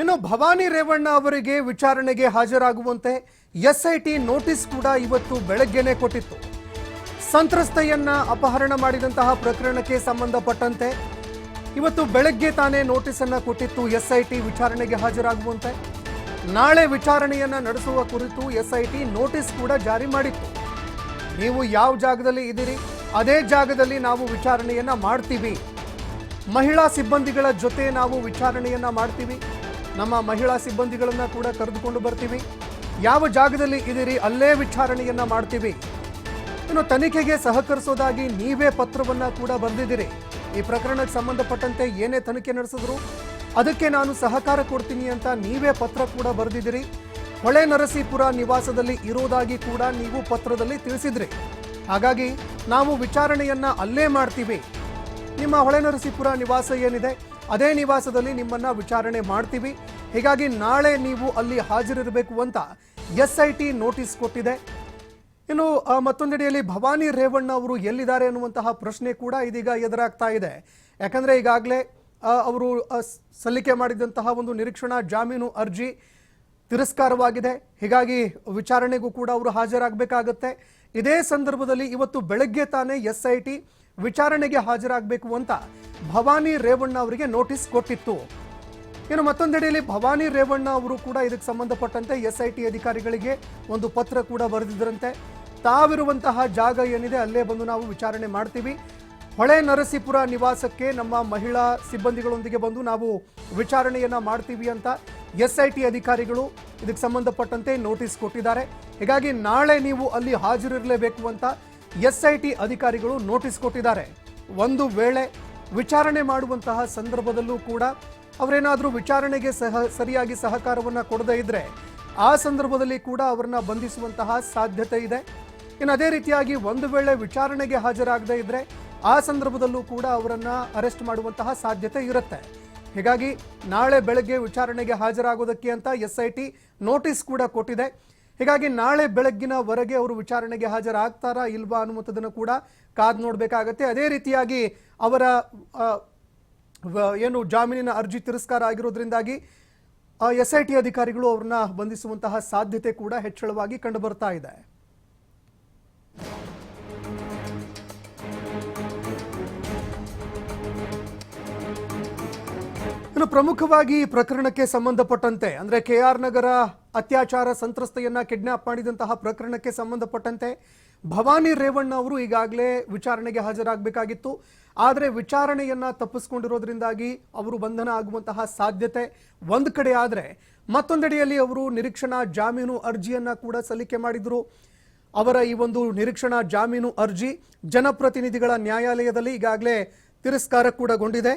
ಇನ್ನು ಭವಾನಿ ರೇವಣ್ಣ ಅವರಿಗೆ ವಿಚಾರಣೆಗೆ ಹಾಜರಾಗುವಂತೆ ಎಸ್ಐಟಿ ನೋಟಿಸ್ ಕೂಡ ಇವತ್ತು ಬೆಳಗ್ಗೆನೆ ಕೊಟ್ಟಿತ್ತು. ಸಂತ್ರಸ್ತೆಯನ್ನ ಅಪಹರಣ ಮಾಡಿದಂತಹ ಪ್ರಕರಣಕ್ಕೆ ಸಂಬಂಧಪಟ್ಟಂತೆ ಇವತ್ತು ಬೆಳಗ್ಗೆ ತಾನೇ ನೋಟಿಸ್ ಅನ್ನ ಕೊಟ್ಟಿತ್ತು ಎಸ್ಐಟಿ ವಿಚಾರಣೆಗೆ ಹಾಜರಾಗುವಂತೆ. ನಾಳೆ ವಿಚಾರಣೆಯನ್ನ ನಡೆಸುವ ಕುರಿತು ಎಸ್ಐಟಿ ನೋಟಿಸ್ ಕೂಡ ಜಾರಿ ಮಾಡಿತ್ತು. ನೀವು ಯಾವ ಜಾಗದಲ್ಲಿ ಇದ್ದೀರಿ, ಅದೇ ಜಾಗದಲ್ಲಿ ನಾವು ವಿಚಾರಣೆಯನ್ನ ಮಾಡ್ತೀವಿ. ಮಹಿಳಾ ಸಿಬ್ಬಂದಿಗಳ ಜೊತೆ ನಾವು ವಿಚಾರಣೆಯನ್ನ ಮಾಡ್ತೀವಿ. ನಮ್ಮ ಮಹಿಳಾ ಸಿಬ್ಬಂದಿಗಳನ್ನು ಕೂಡ ಕರೆದುಕೊಂಡು ಬರ್ತೀವಿ. ಯಾವ ಜಾಗದಲ್ಲಿ ಇದ್ದೀರಿ ಅಲ್ಲೇ ವಿಚಾರಣೆಯನ್ನ ಮಾಡ್ತೀವಿ. ಇನ್ನು ತನಿಖೆಗೆ ಸಹಕರಿಸೋದಾಗಿ ನೀವೇ ಪತ್ರವನ್ನ ಕೂಡ ಬರೆದಿದ್ದೀರಿ. ಈ ಪ್ರಕರಣಕ್ಕೆ ಸಂಬಂಧಪಟ್ಟಂತೆ ಏನೇ ತನಿಖೆ ನಡೆಸಿದ್ರು ಅದಕ್ಕೆ ನಾನು ಸಹಕಾರ ಕೊಡ್ತೀನಿ ಅಂತ ನೀವೇ ಪತ್ರ ಕೂಡ ಬರೆದಿದ್ದೀರಿ. ಹೊಳೆ ನರಸೀಪುರ ನಿವಾಸದಲ್ಲಿ ಇರೋದಾಗಿ ಕೂಡ ನೀವು ಪತ್ರದಲ್ಲಿ ತಿಳಿಸಿದ್ರಿ. ಹಾಗಾಗಿ ನಾವು ವಿಚಾರಣೆಯನ್ನ ಅಲ್ಲೇ ಮಾಡ್ತೀವಿ. ನಿಮ್ಮ ಹೊಳೆನರಸೀಪುರ ನಿವಾಸ ಏನಿದೆ? ಅದೇ ನಿವಾಸದಲ್ಲಿ ನಿಮ್ಮನ್ನ ವಿಚಾರಣೆ ಮಾಡ್ತೀವಿ. ಹೀಗಾಗಿ ನಾಳೆ ನೀವು ಅಲ್ಲಿ ಹಾಜರಿರಬೇಕು ಅಂತ ಎಸ್ ನೋಟಿಸ್ ಕೊಟ್ಟಿದೆ. ಇನ್ನು ಮತ್ತೊಂದೆಡೆಯಲ್ಲಿ ಭವಾನಿ ರೇವಣ್ಣ ಅವರು ಎಲ್ಲಿದ್ದಾರೆ ಅನ್ನುವಂತಹ ಪ್ರಶ್ನೆ ಕೂಡ ಇದೀಗ ಎದುರಾಗ್ತಾ ಇದೆ. ಯಾಕಂದ್ರೆ ಈಗಾಗಲೇ ಅವರು ಸಲ್ಲಿಕೆ ಮಾಡಿದಂತಹ ಒಂದು ನಿರೀಕ್ಷಣಾ ಜಾಮೀನು ಅರ್ಜಿ ತಿರಸ್ಕಾರವಾಗಿದೆ. ಹೀಗಾಗಿ ವಿಚಾರಣೆಗೂ ಕೂಡ ಅವರು ಹಾಜರಾಗಬೇಕಾಗತ್ತೆ. ಇದೇ ಸಂದರ್ಭದಲ್ಲಿ ಇವತ್ತು ಬೆಳಗ್ಗೆ ತಾನೇ ಎಸ್ ಐ ವಿಚಾರಣೆಗೆ ಹಾಜರಾಗಬೇಕು ಅಂತ ಭವಾನಿ ರೇವಣ್ಣ ಅವರಿಗೆ ನೋಟಿಸ್ ಕೊಟ್ಟಿತ್ತು. ಇನ್ನು ಮತ್ತೊಂದೆಡೆಯಲ್ಲಿ ಭವಾನಿ ರೇವಣ್ಣ ಅವರು ಕೂಡ ಇದಕ್ಕೆ ಸಂಬಂಧಪಟ್ಟಂತೆ ಎಸ್ ಐ ಟಿ ಅಧಿಕಾರಿಗಳಿಗೆ ಒಂದು ಪತ್ರ ಕೂಡ ಬರೆದಿದ್ದರಂತೆ ತಾವಿರುವಂತಹ ಜಾಗ ಏನಿದೆ ಅಲ್ಲೇ ಬಂದು ನಾವು ವಿಚಾರಣೆ ಮಾಡ್ತೀವಿ. ಹೊಳೆ ನರಸೀಪುರ ನಿವಾಸಕ್ಕೆ ನಮ್ಮ ಮಹಿಳಾ ಸಿಬ್ಬಂದಿಗಳೊಂದಿಗೆ ಬಂದು ನಾವು ವಿಚಾರಣೆಯನ್ನ ಮಾಡ್ತೀವಿ ಅಂತ ಎಸ್ ಐ ಟಿ ಅಧಿಕಾರಿಗಳು ಇದಕ್ಕೆ ಸಂಬಂಧಪಟ್ಟಂತೆ ನೋಟಿಸ್ ಕೊಟ್ಟಿದ್ದಾರೆ. ಹೀಗಾಗಿ ನಾಳೆ ನೀವು ಅಲ್ಲಿ ಹಾಜರಿರಲೇಬೇಕು ಅಂತ ಎಸ್ ಐ ಟಿ ಅಧಿಕಾರಿಗಳು ನೋಟಿಸ್ ಕೊಟ್ಟಿದ್ದಾರೆ. ಒಂದು ವೇಳೆ ವಿಚಾರಣೆ ಮಾಡುವಂತಹ ಸಂದರ್ಭದಲ್ಲೂ ಕೂಡ ಅವರೇನಾದರೂ ವಿಚಾರಣೆಗೆ ಸಹ ಸರಿಯಾಗಿ ಸಹಕಾರವನ್ನು ಕೊಡದೇ ಇದ್ದರೆ ಆ ಸಂದರ್ಭದಲ್ಲಿ ಕೂಡ ಅವರನ್ನ ಬಂಧಿಸುವಂತಹ ಸಾಧ್ಯತೆ ಇದೆ. ಇನ್ನು ಅದೇ ರೀತಿಯಾಗಿ ಒಂದು ವೇಳೆ ವಿಚಾರಣೆಗೆ ಹಾಜರಾಗದೇ ಇದ್ದರೆ ಆ ಸಂದರ್ಭದಲ್ಲೂ ಕೂಡ ಅವರನ್ನ ಅರೆಸ್ಟ್ ಮಾಡುವಂತಹ ಸಾಧ್ಯತೆ ಇರುತ್ತೆ. ಹೀಗಾಗಿ ನಾಳೆ ಬೆಳಗ್ಗೆ ವಿಚಾರಣೆಗೆ ಹಾಜರಾಗೋದಕ್ಕೆ ಅಂತ ಎಸ್ ಐ ನೋಟಿಸ್ ಕೂಡ ಕೊಟ್ಟಿದೆ. ಹೀಗಾಗಿ ನಾಳೆ ಬೆಳಗ್ಗಿನವರೆಗೆ ಅವರು ವಿಚಾರಣೆಗೆ ಹಾಜರಾಗ್ತಾರಾ ಇಲ್ವಾ ಅನ್ನುವಂಥದ್ದನ್ನು ಕೂಡ ಕಾದ್ ನೋಡಬೇಕಾಗತ್ತೆ. ಅದೇ ರೀತಿಯಾಗಿ ಅವರ ಏನು ಜಾಮೀನಿನ ಅರ್ಜಿ ತಿರಸ್ಕಾರ ಆಗಿರೋದ್ರಿಂದಾಗಿ ಎಸ್ ಐ ಟಿ ಅಧಿಕಾರಿಗಳು ಅವ್ರನ್ನ ಬಂಧಿಸುವಂತಹ ಸಾಧ್ಯತೆ ಕೂಡ ಹೆಚ್ಚಳವಾಗಿ ಕಂಡು ಬರ್ತಾ ಇದೆ. ಇನ್ನು ಪ್ರಮುಖವಾಗಿ ಪ್ರಕರಣಕ್ಕೆ ಸಂಬಂಧಪಟ್ಟಂತೆ, ಅಂದ್ರೆ ಕೆ ಆರ್ ನಗರ ಅತ್ಯಾಚಾರ ಸಂತ್ರಸ್ತೆಯನ್ನ ಕಿಡ್ನಾಪ್ ಮಾಡಿದಂತಹ ಪ್ರಕರಣಕ್ಕೆ ಸಂಬಂಧಪಟ್ಟಂತೆ ಭವಾನಿ ರೇವಣ್ಣ ಅವರು ಈಗಾಗಲೇ ವಿಚಾರಣೆಗೆ ಹಾಜರಾಗಬೇಕಾಗಿತ್ತು. ಆದರೆ ವಿಚಾರಣೆಯನ್ನ ತಪ್ಪಿಸ್ಕೊಂಡಿರೋದ್ರಿಂದಾಗಿ ಅವರು ಬಂಧನ ಆಗುವಂತಹ ಸಾಧ್ಯತೆ ಒಂದು ಕಡೆ ಆದರೆ ಮತ್ತೊಂದೆಡೆಯಲ್ಲಿ ಅವರು ನಿರೀಕ್ಷಣಾ ಜಾಮೀನು ಅರ್ಜಿಯನ್ನ ಕೂಡ ಸಲ್ಲಿಕೆ ಮಾಡಿದ್ರು. ಅವರ ಈ ಒಂದು ನಿರೀಕ್ಷಣಾ ಜಾಮೀನು ಅರ್ಜಿ ಜನಪ್ರತಿನಿಧಿಗಳ ನ್ಯಾಯಾಲಯದಲ್ಲಿ ಈಗಾಗಲೇ ತಿರಸ್ಕಾರ ಕೂಡಗೊಂಡಿದೆ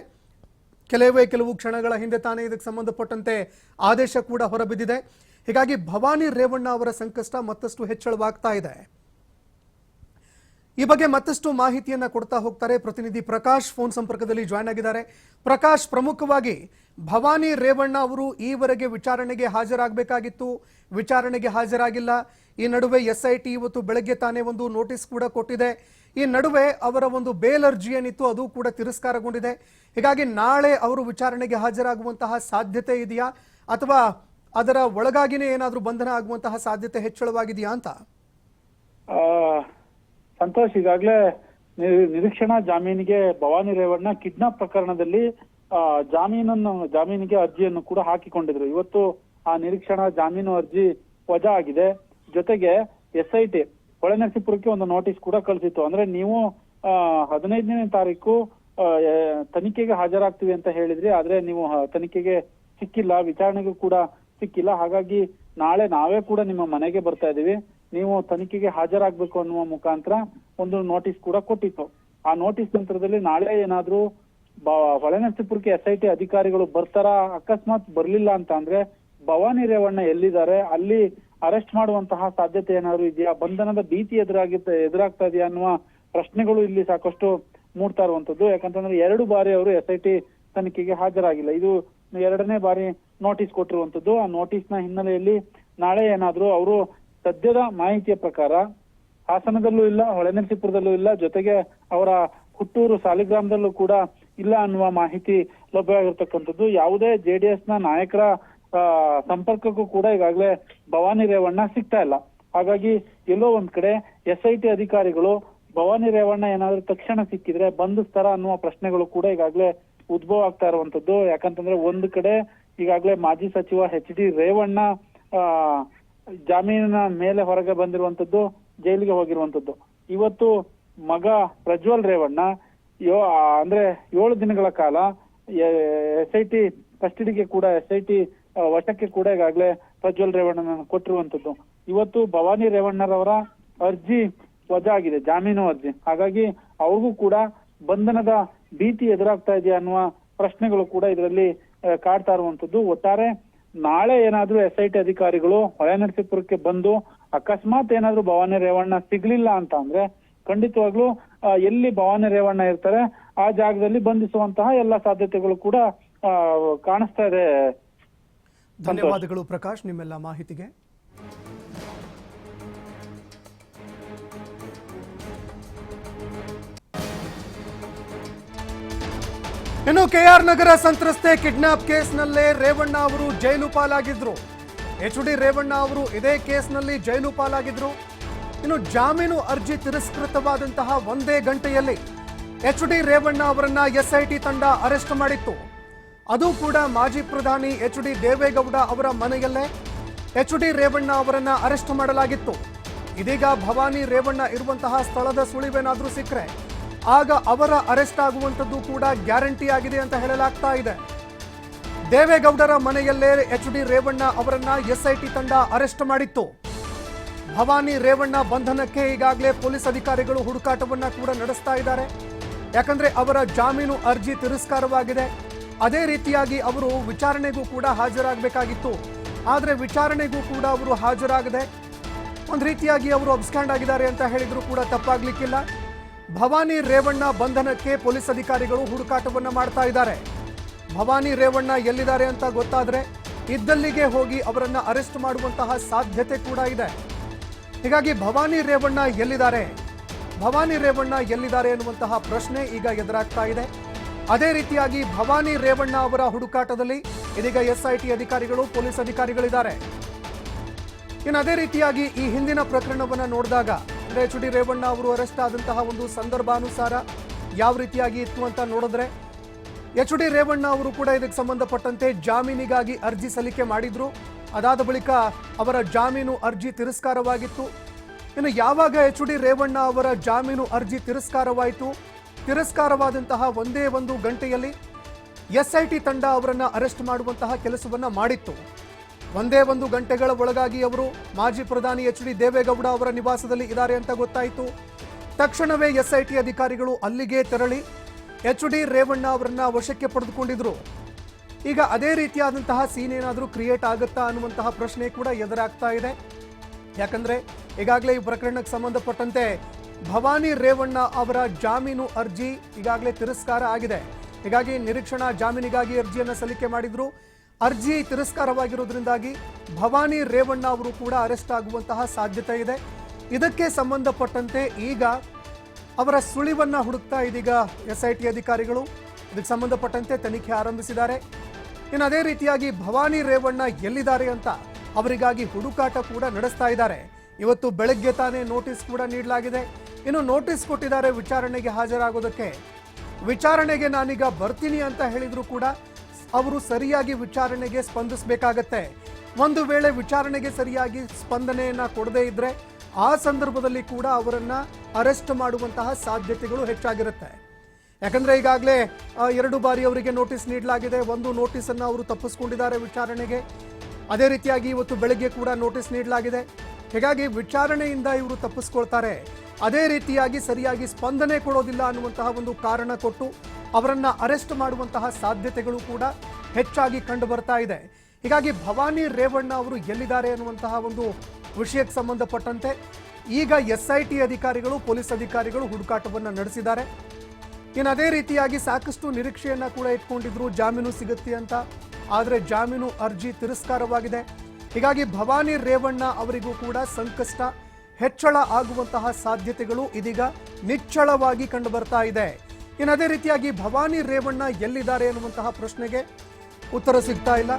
ಕೆಲವೇ ಕೆಲವು ಕ್ಷಣಗಳ ಹಿಂದೆ ತಾನೇ ಇದಕ್ಕೆ ಸಂಬಂಧಪಟ್ಟಂತೆ ಆದೇಶ ಕೂಡ ಹೊರಬಿದ್ದಿದೆ. ಹೀಗಾಗಿ ಭವಾನಿ ರೇವಣ್ಣ ಅವರ ಸಂಕಷ್ಟ ಮತ್ತಷ್ಟು ಹೆಚ್ಚಳವಾಗ್ತಾ ಇದೆ. ಈ ಬಗ್ಗೆ ಮತ್ತಷ್ಟು ಮಾಹಿತಿಯನ್ನ ಕೊಡ್ತಾ ಹೋಗ್ತಾರೆ ಪ್ರತಿನಿಧಿ ಪ್ರಕಾಶ್. ಫೋನ್ ಸಂಪರ್ಕದಲ್ಲಿ ಜಾಯ್ನ್ ಆಗಿದ್ದಾರೆ. ಪ್ರಕಾಶ್, ಪ್ರಮುಖವಾಗಿ ಭವಾನಿ ರೇವಣ್ಣ ಅವರು ಈವರೆಗೆ ವಿಚಾರಣೆಗೆ ಹಾಜರಾಗಬೇಕಾಗಿತ್ತು. ವಿಚಾರಣೆಗೆ ಹಾಜರಾಗಿಲ್ಲ. ಈ ನಡುವೆ ಎಸ್ ಐ ಟಿ ಇವತ್ತು ಬೆಳಗ್ಗೆ ತಾನೇ ಒಂದು ನೋಟಿಸ್ ಕೂಡ ಕೊಟ್ಟಿದೆ. ಈ ನಡುವೆ ಅವರ ಒಂದು ಬೇಲ್ ಅರ್ಜಿ ಏನಿತ್ತು ಅದು ಕೂಡ ತಿರಸ್ಕಾರಗೊಂಡಿದೆ. ಹೀಗಾಗಿ ನಾಳೆ ಅವರು ವಿಚಾರಣೆಗೆ ಹಾಜರಾಗುವಂತಹ ಸಾಧ್ಯತೆ ಇದೆಯಾ? ಅಥವಾ ಅದರ ಒಳಗಾಗಿನೇ ಏನಾದರೂ ಬಂಧನ ಆಗುವಂತಹ ಸಾಧ್ಯತೆ ಹೆಚ್ಚಳವಾಗಿದೆಯಾ ಅಂತ? ಸಂತೋಷ್, ಈಗಾಗಲೇ ನಿರೀಕ್ಷಣಾ ಜಾಮೀನಿಗೆ ಭವಾನಿ ರೇವಣ್ಣ ಕಿಡ್ನಾಪ್ ಪ್ರಕರಣದಲ್ಲಿ ಜಾಮೀನನ್ನು, ಜಾಮೀನಿಗೆ ಅರ್ಜಿಯನ್ನು ಕೂಡ ಹಾಕಿಕೊಂಡಿದ್ರು. ಇವತ್ತು ಆ ನಿರೀಕ್ಷಣಾ ಜಾಮೀನು ಅರ್ಜಿ ವಜಾ ಆಗಿದೆ. ಜೊತೆಗೆ ಎಸ್ ಐ ಟಿ ಒಂದು ನೋಟಿಸ್ ಕೂಡ ಕಳಿಸಿತ್ತು. ಅಂದ್ರೆ ನೀವು ಹದಿನೈದನೇ ತಾರೀಕು ತನಿಖೆಗೆ ಹಾಜರಾಗ್ತೀವಿ ಅಂತ ಹೇಳಿದ್ರಿ. ಆದ್ರೆ ನೀವು ತನಿಖೆಗೆ ಸಿಕ್ಕಿಲ್ಲ. ವಿಚಾರಣೆಗೂ ಕೂಡ ಸಿಕ್ಕಿಲ್ಲ. ಹಾಗಾಗಿ ನಾಳೆ ನಾವೇ ಕೂಡ ನಿಮ್ಮ ಮನೆಗೆ ಬರ್ತಾ ಇದೀವಿ ನೀವು ತನಿಖೆಗೆ ಹಾಜರಾಗಬೇಕು ಅನ್ನುವ ಮುಖಾಂತರ ಒಂದು ನೋಟಿಸ್ ಕೂಡ ಕೊಟ್ಟಿತ್ತು. ಆ ನೋಟಿಸ್ ನಂತರದಲ್ಲಿ ನಾಳೆ ಏನಾದ್ರೂ ಹೊಳೆನರಸೀಪುರಕ್ಕೆ ಎಸ್ ಐ ಟಿ ಅಧಿಕಾರಿಗಳು ಬರ್ತಾರ? ಅಕಸ್ಮಾತ್ ಬರ್ಲಿಲ್ಲ ಅಂತ ಅಂದ್ರೆ ಭವಾನಿ ರೇವಣ್ಣ ಎಲ್ಲಿದ್ದಾರೆ? ಅಲ್ಲಿ ಅರೆಸ್ಟ್ ಮಾಡುವಂತಹ ಸಾಧ್ಯತೆ ಏನಾದ್ರು ಇದೆಯಾ? ಬಂಧನದ ಭೀತಿ ಎದುರಾಗಿ ಎದುರಾಗ್ತಾ ಇದೆಯಾ ಅನ್ನುವ ಪ್ರಶ್ನೆಗಳು ಇಲ್ಲಿ ಸಾಕಷ್ಟು ಮೂಡ್ತಾ ಇರುವಂತದ್ದು. ಯಾಕಂತಂದ್ರೆ ಎರಡು ಬಾರಿ ಅವರು ಎಸ್ ಐ ಟಿ ತನಿಖೆಗೆ ಹಾಜರಾಗಿಲ್ಲ. ಇದು ಎರಡನೇ ಬಾರಿ ನೋಟಿಸ್ ಕೊಟ್ಟಿರುವಂತದ್ದು. ಆ ನೋಟಿಸ್ನ ಹಿನ್ನೆಲೆಯಲ್ಲಿ ನಾಳೆ ಏನಾದ್ರು ಅವರು ಸದ್ಯದ ಮಾಹಿತಿಯ ಪ್ರಕಾರ ಹಾಸನದಲ್ಲೂ ಇಲ್ಲ, ಹೊಳೆನರಸೀಪುರದಲ್ಲೂ ಇಲ್ಲ, ಜೊತೆಗೆ ಅವರ ಹುಟ್ಟೂರು ಸಾಲಿಗ್ರಾಮದಲ್ಲೂ ಕೂಡ ಇಲ್ಲ ಅನ್ನುವ ಮಾಹಿತಿ ಲಭ್ಯವಾಗಿರ್ತಕ್ಕಂಥದ್ದು. ಯಾವುದೇ ಜೆ ಡಿ ಎಸ್ನ ನಾಯಕರ ಸಂಪರ್ಕಕ್ಕೂ ಕೂಡ ಈಗಾಗಲೇ ಭವಾನಿ ರೇವಣ್ಣ ಸಿಗ್ತಾ ಇಲ್ಲ. ಹಾಗಾಗಿ ಎಲ್ಲೋ ಒಂದ್ ಕಡೆ ಎಸ್ ಐ ಟಿ ಅಧಿಕಾರಿಗಳು ಭವಾನಿ ರೇವಣ್ಣ ಏನಾದ್ರೂ ತಕ್ಷಣ ಸಿಕ್ಕಿದ್ರೆ ಬಂಧಿಸ್ತಾರ ಅನ್ನುವ ಪ್ರಶ್ನೆಗಳು ಕೂಡ ಈಗಾಗಲೇ ಉದ್ಭವ ಆಗ್ತಾ ಇರುವಂತದ್ದು ಯಾಕಂತಂದ್ರೆ ಒಂದು ಕಡೆ ಈಗಾಗಲೇ ಮಾಜಿ ಸಚಿವ ಎಚ್ ಡಿ ರೇವಣ್ಣ ಜಾಮೀನಿನ ಮೇಲೆ ಹೊರಗೆ ಬಂದಿರುವಂತದ್ದು, ಜೈಲಿಗೆ ಹೋಗಿರುವಂತದ್ದು. ಇವತ್ತು ಮಗ ಪ್ರಜ್ವಲ್ ರೇವಣ್ಣ, ಯೋ ಅಂದ್ರೆ ಏಳು ದಿನಗಳ ಕಾಲ ಎಸ್ ಐ ಟಿ ಕಸ್ಟಡಿಗೆ ಕೂಡ ಎಸ್ ಐ ಟಿ ವಶಕ್ಕೆ ಕೂಡ ಈಗಾಗಲೇ ಪ್ರಜ್ವಲ್ ರೇವಣ್ಣನ ಕೊಟ್ಟಿರುವಂತದ್ದು. ಇವತ್ತು ಭವಾನಿ ರೇವಣ್ಣರವರ ಅರ್ಜಿ ವಜಾ ಆಗಿದೆ ಜಾಮೀನು ಅರ್ಜಿ. ಹಾಗಾಗಿ ಅವ್ರಿಗೂ ಕೂಡ ಬಂಧನದ ಭೀತಿ ಎದುರಾಗ್ತಾ ಇದೆಯಾ ಅನ್ನುವ ಪ್ರಶ್ನೆಗಳು ಕೂಡ ಇದರಲ್ಲಿ ಕಾಡ್ತಾ ಇರುವಂತದ್ದು. ಒಟ್ಟಾರೆ ನಾಳೆ ಏನಾದ್ರೂ ಎಸ್ ಐ ಟಿ ಅಧಿಕಾರಿಗಳು ಹೊಳೆನರಸೀಪುರಕ್ಕೆ ಬಂದು ಅಕಸ್ಮಾತ್ ಏನಾದ್ರೂ ಭವಾನಿ ರೇವಣ್ಣ ಸಿಗ್ಲಿಲ್ಲ ಅಂತ ಅಂದ್ರೆ ಖಂಡಿತವಾಗ್ಲೂ ಎಲ್ಲಿ ಭವಾನಿ ರೇವಣ್ಣ ಇರ್ತಾರೆ ಆ ಜಾಗದಲ್ಲಿ ಬಂಧಿಸುವಂತಹ ಎಲ್ಲ ಸಾಧ್ಯತೆಗಳು ಕೂಡ ಕಾಣಿಸ್ತಾ ಇದೆ. ಧನ್ಯವಾದಗಳು ಪ್ರಕಾಶ್, ನಿಮ್ಮೆಲ್ಲ ಮಾಹಿತಿಗೆ. ಇನ್ನು ಕೆಆರ್ ನಗರ ಸಂತ್ರಸ್ತೆ ಕಿಡ್ನಾಪ್ ಕೇಸ್ನಲ್ಲೇ ರೇವಣ್ಣ ಅವರು ಜೈಲು ಪಾಲಾಗಿದ್ರು. ಎಚ್ ಡಿ ರೇವಣ್ಣ ಅವರು ಇದೇ ಕೇಸ್ನಲ್ಲಿ ಜೈಲು ಪಾಲಾಗಿದ್ರು. ಇನ್ನು ಜಾಮೀನು ಅರ್ಜಿ ತಿರಸ್ಕೃತವಾದಂತಹ ಒಂದೇ ಗಂಟೆಯಲ್ಲಿ ಎಚ್ ಡಿ ರೇವಣ್ಣ ಅವರನ್ನ ಎಸ್ಐಟಿ ತಂಡ ಅರೆಸ್ಟ್ ಮಾಡಿತ್ತು. ಅದು ಕೂಡ ಮಾಜಿ ಪ್ರಧಾನಿ ಎಚ್ ಡಿ ದೇವೇಗೌಡ ಅವರ ಮನೆಯಲ್ಲೇ ಎಚ್ ಡಿ ರೇವಣ್ಣ ಅವರನ್ನ ಅರೆಸ್ಟ್ ಮಾಡಲಾಗಿತ್ತು. ಇದೀಗ ಭವಾನಿ ರೇವಣ್ಣ ಇರುವಂತಹ ಸ್ಥಳದ ಸುಳಿವೇನಾದರೂ ಸಿಕ್ಕರೆ ಆಗ ಅವರ ಅರೆಸ್ಟ್ ಆಗುವಂಥದ್ದು ಕೂಡ ಗ್ಯಾರಂಟಿ ಆಗಿದೆ ಅಂತ ಹೇಳಲಾಗ್ತಾ ಇದೆ. ದೇವೇಗೌಡರ ಮನೆಯಲ್ಲೇ ಎಚ್ ಡಿ ರೇವಣ್ಣ ಅವರನ್ನ ಎಸ್ಐಟಿ ತಂಡ ಅರೆಸ್ಟ್ ಮಾಡಿತ್ತು. ಭವಾನಿ ರೇವಣ್ಣ ಬಂಧನಕ್ಕೆ ಈಗಾಗಲೇ ಪೊಲೀಸ್ ಅಧಿಕಾರಿಗಳು ಹುಡುಕಾಟವನ್ನ ಕೂಡ ನಡೆಸ್ತಾ ಇದ್ದಾರೆ. ಯಾಕಂದ್ರೆ ಅವರ ಜಾಮೀನು ಅರ್ಜಿ ತಿರಸ್ಕಾರವಾಗಿದೆ. ಅದೇ ರೀತಿಯಾಗಿ ಅವರು ವಿಚಾರಣೆಗೂ ಕೂಡ ಹಾಜರಾಗಬೇಕಾಗಿತ್ತು. ಆದರೆ ವಿಚಾರಣೆಗೂ ಕೂಡ ಅವರು ಹಾಜರಾಗದೆ, ಒಂದು ರೀತಿಯಾಗಿ ಅವರು ಅಬ್ಸ್ಕ್ಯಾಂಡ್ ಆಗಿದ್ದಾರೆ ಅಂತ ಹೇಳಿದ್ರು ಕೂಡ ತಪ್ಪಾಗ್ಲಿಕ್ಕಿಲ್ಲ. ಭವಾನಿ ರೇವಣ್ಣ ಬಂಧನಕ್ಕೆ ಪೊಲೀಸ್ ಅಧಿಕಾರಿಗಳು ಹುಡುಕಾಟವನ್ನು ಮಾಡ್ತಾ ಇದ್ದಾರೆ. ಭವಾನಿ ರೇವಣ್ಣ ಎಲ್ಲಿದ್ದಾರೆ ಅಂತ ಗೊತ್ತಾದರೆ ಇದ್ದಲ್ಲಿಗೆ ಹೋಗಿ ಅವರನ್ನು ಅರೆಸ್ಟ್ ಮಾಡುವಂತಹ ಸಾಧ್ಯತೆ ಕೂಡ ಇದೆ. ಹೀಗಾಗಿ ಭವಾನಿ ರೇವಣ್ಣ ಎಲ್ಲಿದ್ದಾರೆ? ಭವಾನಿ ರೇವಣ್ಣ ಎಲ್ಲಿದ್ದಾರೆ ಎನ್ನುವಂತಹ ಪ್ರಶ್ನೆ ಈಗ ಎದುರಾಗ್ತಾ ಇದೆ. ಅದೇ ರೀತಿಯಾಗಿ ಭವಾನಿ ರೇವಣ್ಣ ಅವರ ಹುಡುಕಾಟದಲ್ಲಿ ಇದೀಗ ಎಸ್ಐಟಿ ಅಧಿಕಾರಿಗಳು, ಪೊಲೀಸ್ ಅಧಿಕಾರಿಗಳಿದ್ದಾರೆ. ಇನ್ನು ಅದೇ ರೀತಿಯಾಗಿ ಈ ಹಿಂದಿನ ಪ್ರಕರಣವನ್ನು ನೋಡಿದಾಗ ಎಚ್ ಡಿ ರೇವಣ್ಣ ಅವರು ಅರೆಸ್ಟ್ ಆದಂತಹ ಒಂದು ಸಂದರ್ಭಾನುಸಾರ ಯಾವ ರೀತಿಯಾಗಿ ಇತ್ತು ಅಂತ ನೋಡಿದ್ರೆ, ಎಚ್ ಡಿ ರೇವಣ್ಣ ಅವರು ಕೂಡ ಇದಕ್ಕೆ ಸಂಬಂಧಪಟ್ಟಂತೆ ಜಾಮೀನಿಗಾಗಿ ಅರ್ಜಿ ಸಲ್ಲಿಕೆ ಮಾಡಿದ್ರು. ಅದಾದ ಬಳಿಕ ಅವರ ಜಾಮೀನು ಅರ್ಜಿ ತಿರಸ್ಕಾರವಾಗಿತ್ತು. ಇನ್ನು ಯಾವಾಗ ಎಚ್ ಡಿ ರೇವಣ್ಣ ಅವರ ಜಾಮೀನು ಅರ್ಜಿ ತಿರಸ್ಕಾರವಾಯಿತು? ತಿರಸ್ಕಾರವಾದಂತಹ ಒಂದೇ ಒಂದು ಗಂಟೆಯಲ್ಲಿ ಎಸ್ಐಟಿ ತಂಡ ಅವರನ್ನು ಅರೆಸ್ಟ್ ಮಾಡುವಂತಹ ಕೆಲಸವನ್ನ ಮಾಡಿತ್ತು. ಒಂದೇ ಒಂದು ಗಂಟೆಗಳ ಒಳಗಾಗಿ ಅವರು ಮಾಜಿ ಪ್ರಧಾನಿ ಎಚ್ ಡಿ ದೇವೇಗೌಡ ಅವರ ನಿವಾಸದಲ್ಲಿ ಇದ್ದಾರೆ ಅಂತ ಗೊತ್ತಾಯಿತು. ತಕ್ಷಣವೇ ಎಸ್ಐಟಿ ಅಧಿಕಾರಿಗಳು ಅಲ್ಲಿಗೆ ತೆರಳಿ ಎಚ್ ಡಿ ರೇವಣ್ಣ ಅವರನ್ನ ವಶಕ್ಕೆ ಪಡೆದುಕೊಂಡಿದ್ರು. ಈಗ ಅದೇ ರೀತಿಯಾದಂತಹ ಸೀನ್ ಏನಾದರೂ ಕ್ರಿಯೇಟ್ ಆಗುತ್ತಾ ಅನ್ನುವಂತಹ ಪ್ರಶ್ನೆ ಕೂಡ ಎದುರಾಗ್ತಾ ಇದೆ. ಯಾಕಂದ್ರೆ ಈಗಾಗಲೇ ಈ ಪ್ರಕರಣಕ್ಕೆ ಸಂಬಂಧಪಟ್ಟಂತೆ ಭವಾನಿ ರೇವಣ್ಣ ಅವರ ಜಾಮೀನು ಅರ್ಜಿ ಈಗಾಗಲೇ ತಿರಸ್ಕಾರ ಆಗಿದೆ. ಹೀಗಾಗಿ ನಿರೀಕ್ಷಣಾ ಜಾಮೀನಿಗಾಗಿ ಅರ್ಜಿಯನ್ನು ಸಲ್ಲಿಕೆ ಮಾಡಿದ್ರು. ಅರ್ಜಿ ತಿರಸ್ಕಾರವಾಗಿರುವುದರಿಂದಾಗಿ ಭವಾನಿ ರೇವಣ್ಣ ಅವರು ಕೂಡ ಅರೆಸ್ಟ್ ಆಗುವಂತಹ ಸಾಧ್ಯತೆ ಇದೆ. ಇದಕ್ಕೆ ಸಂಬಂಧಪಟ್ಟಂತೆ ಈಗ ಅವರ ಸುಳಿವನ್ನ ಹುಡುಕ್ತಾ ಇದೀಗ ಎಸ್ಐಟಿ ಅಧಿಕಾರಿಗಳು. ಇದಕ್ಕೆ ಸಂಬಂಧಪಟ್ಟಂತೆ ತನಿಖೆ ಆರಂಭಿಸಿದ್ದಾರೆ. ಇನ್ನು ಅದೇ ರೀತಿಯಾಗಿ ಭವಾನಿ ರೇವಣ್ಣ ಎಲ್ಲಿದ್ದಾರೆ ಅಂತ ಅವರಿಗಾಗಿ ಹುಡುಕಾಟ ಕೂಡ ನಡೆಸ್ತಾ ಇದ್ದಾರೆ. ಇವತ್ತು ಬೆಳಗ್ಗೆ ತಾನೇ ನೋಟಿಸ್ ಕೂಡ ನೀಡಲಾಗಿದೆ. ಇನ್ನು ನೋಟಿಸ್ ಕೊಟ್ಟಿದ್ದಾರೆ ವಿಚಾರಣೆಗೆ ಹಾಜರಾಗೋದಕ್ಕೆ. ವಿಚಾರಣೆಗೆ ನಾನೀಗ ಬರ್ತೀನಿ ಅಂತ ಹೇಳಿದ್ರು ಕೂಡ ಅವರು ಸರಿಯಾಗಿ ವಿಚಾರಣೆಗೆ ಸ್ಪಂದಿಸಬೇಕಾಗತ್ತೆ. ಒಂದು ವೇಳೆ ವಿಚಾರಣೆಗೆ ಸರಿಯಾಗಿ ಸ್ಪಂದನೆಯನ್ನ ಕೊಡದೇ ಇದ್ರೆ ಆ ಸಂದರ್ಭದಲ್ಲಿ ಕೂಡ ಅವರನ್ನ ಅರೆಸ್ಟ್ ಮಾಡುವಂತಹ ಸಾಧ್ಯತೆಗಳು ಹೆಚ್ಚಾಗಿರುತ್ತೆ. ಯಾಕಂದ್ರೆ ಈಗಾಗಲೇ ಎರಡು ಬಾರಿ ಅವರಿಗೆ ನೋಟಿಸ್ ನೀಡಲಾಗಿದೆ. ಒಂದು ನೋಟಿಸ್ ಅನ್ನ ಅವರು ತಪ್ಪಿಸ್ಕೊಂಡಿದ್ದಾರೆ ವಿಚಾರಣೆಗೆ. ಅದೇ ರೀತಿಯಾಗಿ ಇವತ್ತು ಬೆಳಗ್ಗೆ ಕೂಡ ನೋಟಿಸ್ ನೀಡಲಾಗಿದೆ. ಹೀಗಾಗಿ ವಿಚಾರಣೆಯಿಂದ ಇವರು ತಪ್ಪಿಸ್ಕೊಳ್ತಾರೆ. ಅದೇ ರೀತಿಯಾಗಿ ಸರಿಯಾಗಿ ಸ್ಪಂದನೆ ಕೊಡೋದಿಲ್ಲ ಅನ್ನುವಂತಹ ಒಂದು ಕಾರಣ ಕೊಟ್ಟು ಅವರನ್ನ ಅರೆಸ್ಟ್ ಮಾಡುವಂತಹ ಸಾಧ್ಯತೆಗಳು ಕೂಡ ಹೆಚ್ಚಾಗಿ ಕಂಡು ಬರ್ತಾ ಇದೆ. ಹೀಗಾಗಿ ಭವಾನಿ ರೇವಣ್ಣ ಅವರು ಎಲ್ಲಿದ್ದಾರೆ ಅನ್ನುವಂತಹ ಒಂದು ವಿಷಯಕ್ಕೆ ಸಂಬಂಧಪಟ್ಟಂತೆ ಈಗ ಎಸ್ ಐ ಟಿ ಅಧಿಕಾರಿಗಳು, ಪೊಲೀಸ್ ಅಧಿಕಾರಿಗಳು ಹುಡುಕಾಟವನ್ನು ನಡೆಸಿದ್ದಾರೆ. ಇನ್ನು ಅದೇ ರೀತಿಯಾಗಿ ಸಾಕಷ್ಟು ನಿರೀಕ್ಷೆಯನ್ನ ಕೂಡ ಇಟ್ಕೊಂಡಿದ್ರು. ಜಾಮೀನು ಸಿಗುತ್ತೆ ಅಂತ. ಆದರೆ ಜಾಮೀನು ಅರ್ಜಿ ತಿರಸ್ಕಾರವಾಗಿದೆ. ಹೀಗಾಗಿ ಭವಾನಿ ರೇವಣ್ಣ ಅವರಿಗೂ ಕೂಡ ಸಂಕಷ್ಟ, ಹೆಚ್ಚಳ ಆಗುವಂತಹ ಸಾಧ್ಯತೆಗಳು ಇದೀಗ ನಿಚ್ಚಳವಾಗಿ ಕಂಡು ಬರ್ತಾ ಇದೆ. ಇನ್ನು ಅದೇ ರೀತಿಯಾಗಿ ಭವಾನಿ ರೇವಣ್ಣ ಎಲ್ಲಿದ್ದಾರೆ ಎನ್ನುವಂತಹ ಪ್ರಶ್ನೆಗೆ ಉತ್ತರ ಸಿಗ್ತಾ ಇಲ್ಲ.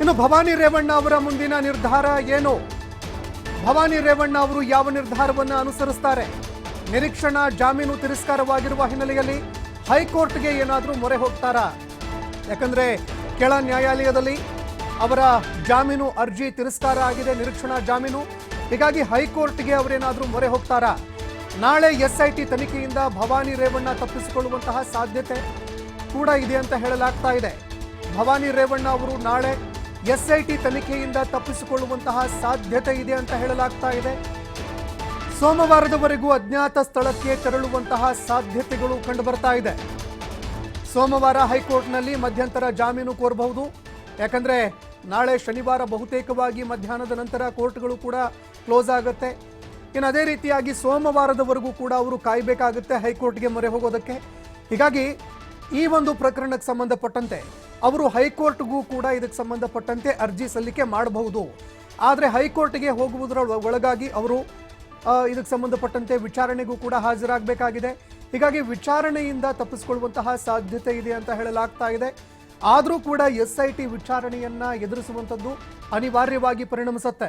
ಇನ್ನು ಭವಾನಿ ರೇವಣ್ಣ ಅವರ ಮುಂದಿನ ನಿರ್ಧಾರ ಏನು? ಭವಾನಿ ರೇವಣ್ಣ ಅವರು ಯಾವ ನಿರ್ಧಾರವನ್ನು ಅನುಸರಿಸ್ತಾರೆ? ನಿರೀಕ್ಷಣಾ ಜಾಮೀನು ತಿರಸ್ಕಾರವಾಗಿರುವ ಹಿನ್ನೆಲೆಯಲ್ಲಿ ಹೈಕೋರ್ಟ್ಗೆ ಏನಾದರೂ ಮೊರೆ ಹೋಗ್ತಾರಾ? ಯಾಕಂದ್ರೆ ಕೆಳ ನ್ಯಾಯಾಲಯದಲ್ಲಿ ಅವರ ಜಾಮೀನು ಅರ್ಜಿ ತಿರಸ್ಕಾರ ಆಗಿದೆ, ನಿರೀಕ್ಷಣಾ ಜಾಮೀನು. ಹೀಗಾಗಿ ಹೈಕೋರ್ಟ್ಗೆ ಅವರೇನಾದರೂ ಮೊರೆ ಹೋಗ್ತಾರಾ? ನಾಳೆ ಎಸ್ಐಟಿ ತನಿಖೆಯಿಂದ ಭವಾನಿ ರೇವಣ್ಣ ತಪ್ಪಿಸಿಕೊಳ್ಳುವಂತಹ ಸಾಧ್ಯತೆ ಕೂಡ ಇದೆ ಅಂತ ಹೇಳಲಾಗ್ತಾ ಇದೆ. ಭವಾನಿ ರೇವಣ್ಣ ಅವರು ನಾಳೆ ಎಸ್ಐಟಿ ತನಿಖೆಯಿಂದ ತಪ್ಪಿಸಿಕೊಳ್ಳುವಂತಹ ಸಾಧ್ಯತೆ ಇದೆ ಅಂತ ಹೇಳಲಾಗ್ತಾ ಇದೆ. ಸೋಮವಾರದವರೆಗೂ ಅಜ್ಞಾತ ಸ್ಥಳಕ್ಕೆ ತೆರಳುವಂತಹ ಸಾಧ್ಯತೆಗಳು ಕಂಡುಬರ್ತಾ ಇದೆ. ಸೋಮವಾರ ಹೈಕೋರ್ಟ್ನಲ್ಲಿ ಮಧ್ಯಂತರ ಜಾಮೀನು ಕೋರಬಹುದು. ಯಾಕಂದ್ರೆ ನಾಳೆ ಶನಿವಾರ ಬಹುತೇಕವಾಗಿ ಮಧ್ಯಾಹ್ನದ ನಂತರ ಕೋರ್ಟ್ಗಳು ಕೂಡ ಕ್ಲೋಸ್ ಆಗುತ್ತೆ. ಇನ್ನು ಅದೇ ರೀತಿಯಾಗಿ ಸೋಮವಾರದವರೆಗೂ ಕೂಡ ಅವರು ಕಾಯಬೇಕಾಗುತ್ತೆ ಹೈಕೋರ್ಟ್ಗೆ ಮೊರೆ ಹೋಗೋದಕ್ಕೆ. ಹೀಗಾಗಿ ಈ ಒಂದು ಪ್ರಕರಣಕ್ಕೆ ಸಂಬಂಧಪಟ್ಟಂತೆ ಅವರು ಹೈಕೋರ್ಟ್ಗೂ ಕೂಡ ಇದಕ್ಕೆ ಸಂಬಂಧಪಟ್ಟಂತೆ ಅರ್ಜಿ ಸಲ್ಲಿಕೆ ಮಾಡಬಹುದು. ಆದರೆ ಹೈಕೋರ್ಟ್ಗೆ ಹೋಗುವುದರ ಒಳಗಾಗಿ ಅವರು ಇದಕ್ಕೆ ಸಂಬಂಧಪಟ್ಟಂತೆ ವಿಚಾರಣೆಗೂ ಕೂಡ ಹಾಜರಾಗಬೇಕಾಗಿದೆ. ಹೀಗಾಗಿ ವಿಚಾರಣೆಯಿಂದ ತಪ್ಪಿಸಿಕೊಳ್ಳುವಂತಹ ಸಾಧ್ಯತೆ ಇದೆ ಅಂತ ಹೇಳಲಾಗ್ತಾ ಇದೆ. ಆದರೂ ಕೂಡ ಎಸ್ ಐ ಟಿ ವಿಚಾರಣೆಯನ್ನ ಎದುರಿಸುವಂಥದ್ದು ಅನಿವಾರ್ಯವಾಗಿ ಪರಿಣಮಿಸುತ್ತೆ.